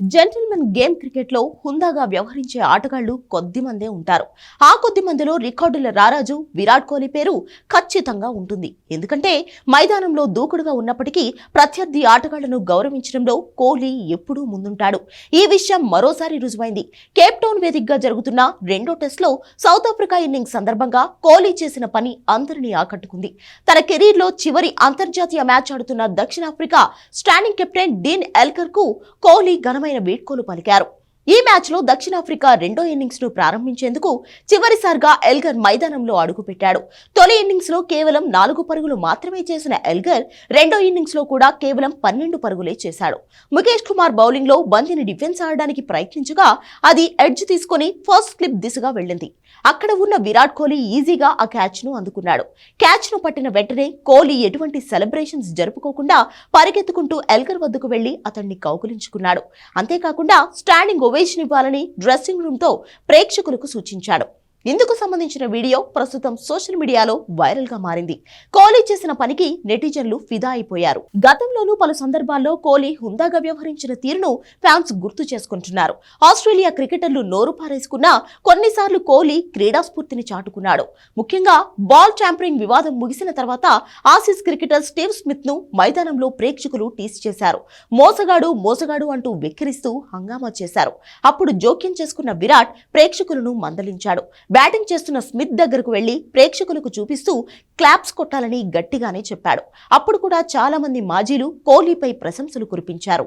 Gentlemen game క్రికెట్లో హుందాగా వ్యవహరించే ఆటగాళ్ళు కొద్ది మందే ఉంటారు. ఆ కొద్ది మందిలో రికార్డుల రారాజు విరాట్ కోహ్లీ పేరు ఖచ్చితంగా ఉంటుంది. ఎందుకంటే మైదానంలో దూకుడుగా ఉన్నప్పటికీ ప్రత్యర్థి ఆటగాళ్ళను గౌరవించడంలో కోహ్లీ ఎప్పుడూ ముందుంటాడు. ఈ విషయం మరోసారి రుజువైంది. కేప్ టౌన్ వేదికగా జరుగుతున్న రెండో టెస్ట్లో సౌత్ ఆఫ్రికా ఇన్నింగ్స్ సందర్భంగా కోహ్లీ చేసిన పని అందరినీ ఆకట్టుకుంది. తన కెరీర్లో చివరి అంతర్జాతీయ మ్యాచ్ ఆడుతున్న దక్షిణాఫ్రికా స్టాండింగ్ కెప్టెన్ డీన్ ఎల్కర్కు కోహ్లీ ఘనమైన వీడ్కోలు పలికారు. ఈ మ్యాచ్లో దక్షిణాఫ్రికా రెండో ఇన్నింగ్స్ను ప్రారంభించేందుకు చివరిసారిగా ఎల్గర్ మైదానంలో అడుగుపెట్టాడు. తొలి ఇన్నింగ్స్లో కేవలం నాలుగు పరుగులు మాత్రమే చేసిన ఎల్గర్ రెండో ఇన్నింగ్స్లో కూడా కేవలం పన్నెండు పరుగులే చేశాడు. ముఖేష్ కుమార్ బౌలింగ్లో బంతిని డిఫెన్స్ ఆడడానికి ప్రయత్నించగా అది ఎడ్జ్ తీసుకుని ఫస్ట్ స్లిప్ దిశగా వెళ్ళింది. అక్కడ ఉన్న విరాట్ కోహ్లీ ఈజీగా ఆ క్యాచ్ను అందుకున్నాడు. క్యాచ్ను పట్టిన వెంటనే కోహ్లీ ఎటువంటి సెలబ్రేషన్స్ జరుపుకోకుండా పరిగెత్తుకుంటూ ఎల్గర్ వద్దకు వెళ్ళి అతన్ని కౌగులించుకున్నాడు. అంతేకాకుండా స్టాండింగ్ ఓవే ఇవ్వాలని డ్రెస్సింగ్ రూమ్తో ప్రేక్షకులకు సూచించాడు. ఇందుకు సంబంధించిన వీడియో ప్రస్తుతం సోషల్ మీడియాలో వైరల్గా మారింది. కోహ్లీ చేసిన పనికి నెటిజన్లు ఫిదా అయిపోయారు. గతంలోనూ పలు సందర్భాల్లో కోహ్లీ హుందాగా వ్యవహరించిన తీరును ఫ్యాన్స్ గుర్తు చేసుకుంటున్నారు. ఆస్ట్రేలియా క్రికెటర్లు నోరు పారేసుకున్నా కొన్నిసార్లు కోహ్లీ క్రీడా స్ఫూర్తిని చాటుకున్నాడు. ముఖ్యంగా బాల్ ట్యాంపరింగ్ వివాదం ముగిసిన తర్వాత ఆసీస్ క్రికెటర్ స్టీవ్ స్మిత్ను మైదానంలో ప్రేక్షకులు టీస్ చేశారు. మోసగాడు మోసగాడు అంటూ వెక్కిరిస్తూ హంగామా చేశారు. అప్పుడు జోక్యం చేసుకున్న విరాట్ ప్రేక్షకులను మందలించాడు. బ్యాటింగ్ చేస్తున్న స్మిత్ దగ్గరకు వెళ్ళి ప్రేక్షకులకు చూపిస్తూ క్లాప్స్ కొట్టాలని గట్టిగానే చెప్పాడు. అప్పుడు కూడా చాలా మంది మాజీలు కోహ్లీపై ప్రశంసలు కురిపించారు.